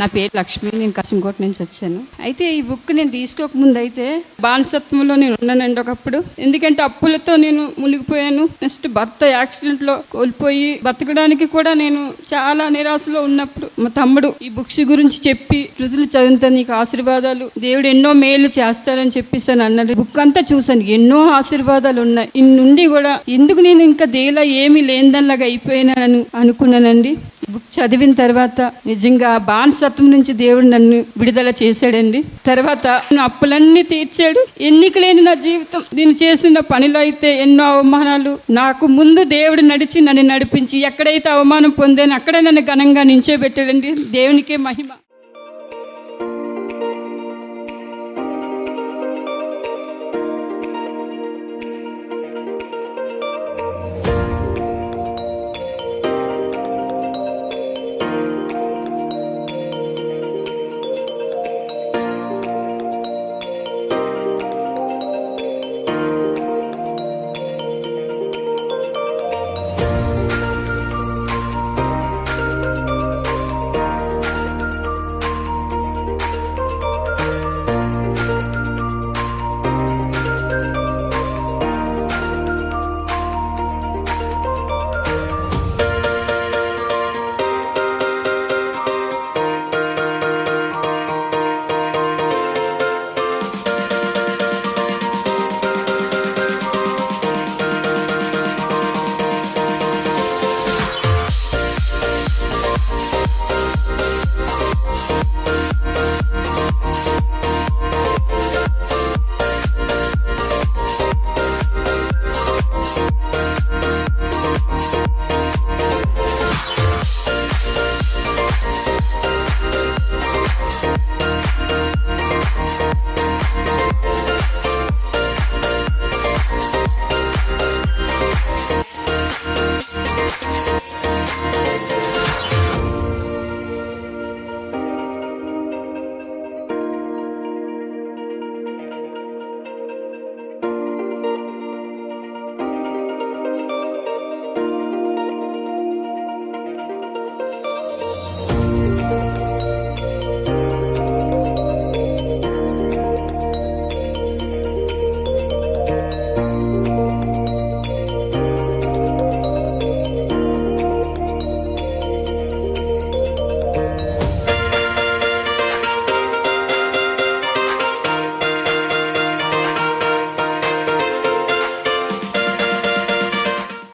నా పేరు లక్ష్మి నేను కసింకోట నుంచి వచ్చాను. అయితే ఈ బుక్ నేను తీసుకోకముందు అయితే బానిసత్వంలో నేను ఉన్నానండి ఒకప్పుడు. ఎందుకంటే అప్పులతో నేను మునిగిపోయాను. నెక్స్ట్ భర్త యాక్సిడెంట్లో కోల్పోయి బతకడానికి కూడా నేను చాలా నిరాశలో ఉన్నప్పుడు మా తమ్ముడు ఈ బుక్స్ గురించి చెప్పి రుజులు చదివితే నీకు ఆశీర్వాదాలు దేవుడు ఎన్నో మేలు చేస్తారని చెప్పేసి అని అన్నాడు. బుక్ అంతా చూశాను. ఎన్నో ఆశీర్వాదాలు ఉన్నాయి. ఇన్నుండి కూడా ఎందుకు నేను ఇంకా దేలా ఏమీ లేనిదనిలాగా అయిపోయినానని అనుకున్నానండి. బుక్ చదివిన తర్వాత నిజంగా బానిసత్వం నుంచి దేవుడు నన్ను విడుదల చేశాడండి. తర్వాత నా అప్పులన్నీ తీర్చాడు. ఎన్నిక లేని నా జీవితం నేను చేసిన పనిలో అయితే ఎన్నో అవమానాలు. నాకు ముందు దేవుడు నడిచి నన్ను నడిపించి ఎక్కడైతే అవమానం పొందాను అక్కడే నన్ను ఘనంగా నించోబెట్టాడండి. దేవునికే మహిమ.